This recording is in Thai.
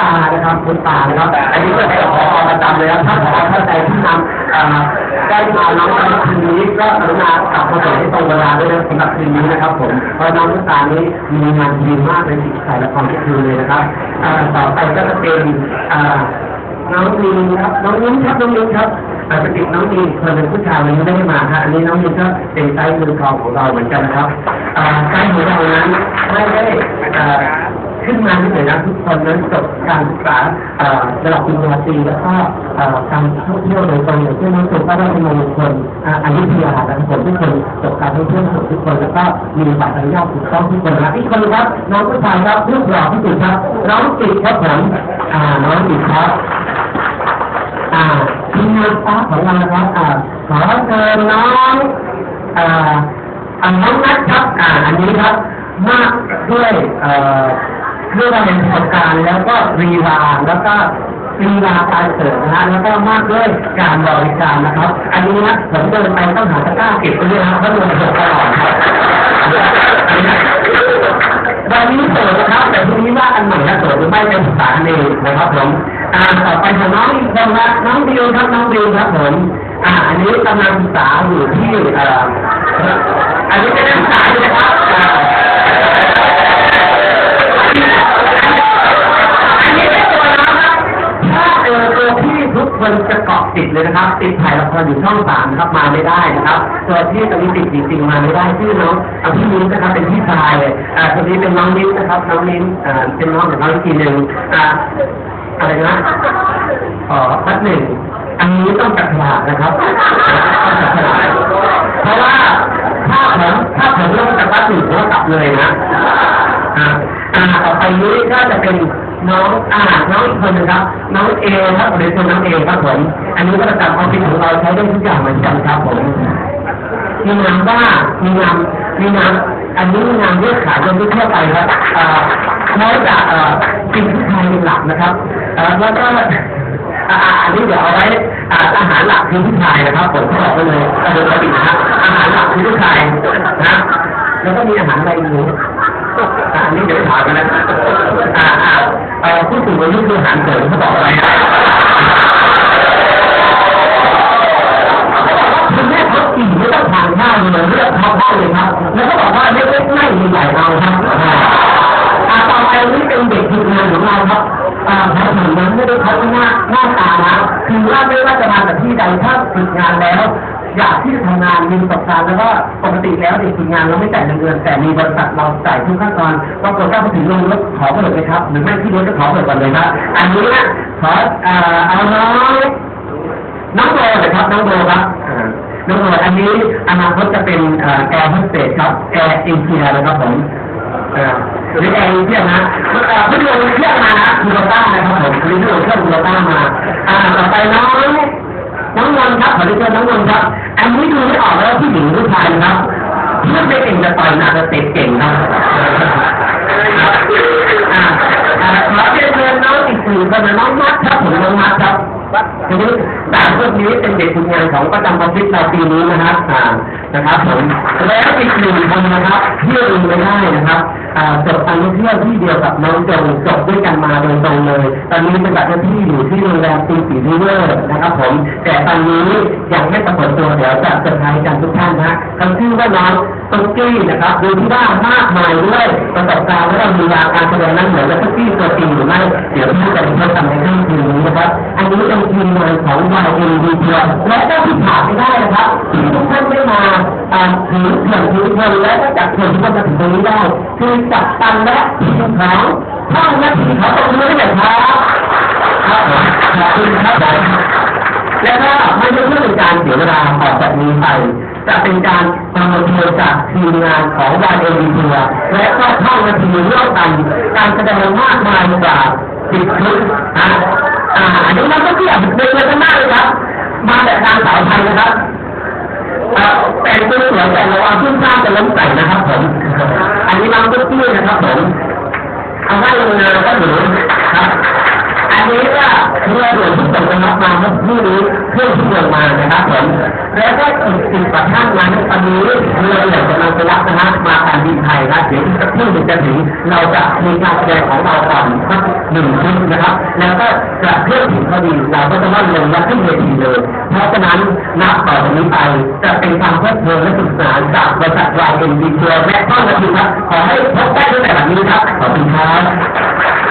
ตานะครับคุณตานะครับอันนี้ก็เป็นผอประจำเลยครับถ้าผอท่านใดที่นำได้มาน้องในคืนนี้ก็กรุณากลับมาส่งให้ตรงเวลาด้วยนะสำหรับคืนนี้นะครับผมเพราะน้องลูกตานี้มีงานดีมากในสิ่งถ่ละครทุกคืนเลยนะครับอ่าต่อไปก็จะเป็นน้องมีนครับน้องนิ้งครับน้องนิ้งครับปกติน้องมีนคนเป็นผู้ชายวันนี้ไม่ได้มาครับอันนี้น้องมีก็เป็นไซส์มือทองของเราเหมือนกันนะครับอ่าไซส์ของเรานั้นไม่ได้ ขึ้นมาที่ไหนนะทุกคนนั้นจบการศึกษาระดับปริญญาตรีแล้วก็การท่องเที่ยวโดยตรงอย่างเช่นน้องสุก็ได้เป็นมงคลอายุธยานะครับผมทุกคนจบการท่องเที่ยวทุกคนแล้วก็มีบัตรอนุญาตถูกต้องทุกคนนะอีกคนครับน้องผู้ชายครับรูปหล่อที่สุดครับน้องติดครับผมอ่าน้องติดครับอ่าทีมงานฟ้าของเรานะครับอ่าขอเชิญน้องอ่าอ่าน้องนัทครับอ่าอันนี้ครับมากด้วย เอ่อเรื่องกาเป็นประสบการณ์แล้วก็รีลาแล้วก็รีลาการเสิร์ฟนะฮะแล้วก็มากด้วยการบริการนะครับ อันนี้นะผมเดินไปต้องหาตะกร้าเก็บไปด้วยนะครับเพราะโดนเสิร์ฟตลอดครับวันนี้โสดนะครับ แต่พรุ่งนี้ว่ากันใหม่นะโสดหรือไม่เป็นภาษาเองนะครับผมอ่าต่อไปของน้องอีกคนนะน้องดิวครับน้องดิวครับผมอ่าอันนี้กำลังศึกษาอยู่ที่เอ่ออันนี้เป็นนักศึกษาอยู่นะครับ ติดเลยนะครับ ติดถ่ายละครอยู่ช่องสามนะครับมาไม่ได้นะครับตัวพี่ตอนนี้ติดจริงๆมาไม่ได้ชื่อน้องอะพี่มิ้นนะครับเป็นพี่ชายอ่าคนนี้เป็นน้องมิ้นนะครับน้องมิ้นอ่าเป็นน้องของน้องอีกทีหนึ่งอ่าอะไรนะอ๋อพัดหนึ่งอันนี้ต้องจับฉลากนะครับต้องจับฉลากเพราะว่าถ้าผมถ้าผมลงจากพัดหนึ่งผมก็กลับเลยนะอ่าอ่าต่อไปนี้ก็จะเป็น น้องอ่าน้องอีกคนนึงครับ น้องเอครับผมเป็นคนน้องเอครับผม อันนี้ก็ประจำออฟฟิศของเราใช้ได้ทุกอย่างเหมือนกันครับผมมีงานว่ามีงานมีงานอันนี้มีงานเลือกขายจนทั่วไปครับเอ่อน้อยจากเอ่อกินผู้ชายเป็นหลักนะครับเอ่อแล้วก็อาอันนี้เดี๋ยวเอาไว้อาหารหลักคือผู้ชายนะครับผมบอกไปเลยเออปกตินะครับอาหารหลักคือผู้ชายนะแล้วก็มีอาหารอะไรอยู่อันนี้เดี๋ยวถามกันนะอ่า เออผู้สูงอายุคืออาหารเสริมเขาบอกอะไรนะคุณแม่เขากินไม่ต้องทานข้าวเลยเลือกเขาได้เลยครับ แล้วก็บอกว่าเล็กๆไม่มีใหญ่เอาครับอ่าต่อไปนี้เป็นเด็กฝึกงานของเราครับอ่าแผนผังนั้นไม่ได้เขาหน้าหน้าตานะคือว่าไม่ว่าจะมาจากที่ใดถ้าฝึกงานแล้ว อยากที่จะทำงานมีประสบการณ์แล้วก็ปกติแล้วเด็กฝึกงานเราไม่จ่ายเงินเดือนแต่มีบริษัทเราจ่ายทุกขั้นตอนปรากฏว่าพอถึงลงรถขอเบิกเลยครับ หรือไม่ที่รถก็ขอเบิกก่อนเลยครับอันนี้นะขอเอาน้อยน้องโบเลยครับน้องโบครับน้องโบอันนี้อนาคตจะเป็นเอ่อแอร์โฮสเตสครับแอร์เอเชียนะครับผมหรือแอร์เอเชียนะเพี่ลงเครื่องมานะคูโรต้านะครับผมพี่ลงเครื่องคูโรต้ามาอ่าต่อไปน้อง องนครับขอเรียนน้องนนท์ครับ อันนี้ดูไม่ออกแล้วว่าผู้หญิงผู้ชายนะครับเพื่อนไม่เก่งจะต่อยหนักจะเตะเก่งครับอ่าอ่าขอเรียนเชิญน้องอีกสี่คนนะน้องมัดครับผมน้องมัดครับทีนี้สามคนนี้เป็นเด็กฝึกงานของประจำออฟฟิศเราปีนี้นะครับนะครับผมแล้วอีกหนึ่งคนนะครับที่ลืมไม่ได้นะครับ จบการท่องเที่ยวที่เดียวกับน้องจงจบด้วยกันมาโดยตรงเลย ตอนนี้เป็นแบบที่อยู่ที่โรงแรมตีสีริเวอร์นะครับผมแต่ตอนนี้ยังไม่ปรากฏตัวเดี๋ยวจะเซอร์ไพรส์กันทุกท่านนะเขาชื่อว่าน้องตุ๊กกี้นะครับดูที่ว่ามากมายด้วยประสบการณ์และมีลาการแสดงนั้นเหมือนกับตุ๊กกี้ตัวจริงหรือไม่เดี๋ยวพี่จะเป็นคนทำในค่ำคืนนี้นะครับ อันนี้เป็นทีมงานของวายเอ็นดีเทียและก็ที่ขาดไม่ได้นะครับ อ่าถือเขื่อนถือเงินและก็จับเขื่อนที่มาถึงตรงนี้ได้คือจับตันและทีมของท่องนาทีเขาตรงนี้เลยครับครับขอบคุณครับแล้วก็ไม่ใช่เพื่อเป็นการเสียเวลาต่อจากนี้ไปจะเป็นการประมวลผลจากทีมงานของวายเอ็นดีเทียและก็ท่องนาทีร่วมกันการแสดงมากมายกว่าสิบคลิปนอ่าอันนี้เราก็เทียบเดินเลยกันมากเลยครับ มาจากทางสาวไทยนะครับ งตัวแต่ระวังขึ้นข้างจะล้มไก่นะครับผม อันนี้น้องตุ๊กตี้นะครับผมเอาว่าลงนาก็หนูครับ อันนี้ว่า เรือด่วนที่ส่งไปรับมาเมื่อพรุ่งนี้เครื่องที่เมืองมานะครับผมแล้วก็อีกสิบกว่าท่านนั้นตอนนี้เรือเหลือกำลังจะรับนะฮะมาการบินไทยนะเดี๋ยวอีกสักครู่จะถึงเราจะมีการแสดงของเราก่อนสักหนึ่งชุดนะครับ แล้วก็จะเคลื่อถึงพอดีเราก็จะว่าลงและขึ้นเวทีเลย เพราะฉะนั้นนับต่อจากนี้ไปจะเป็นความเพลิดเพลินและสนุกสนานจากบริษัทวายเอ็นดีเและต้อนรับครับขอให้พบได้ตั้งแต่แบบนี้ครับขอบคุณครับ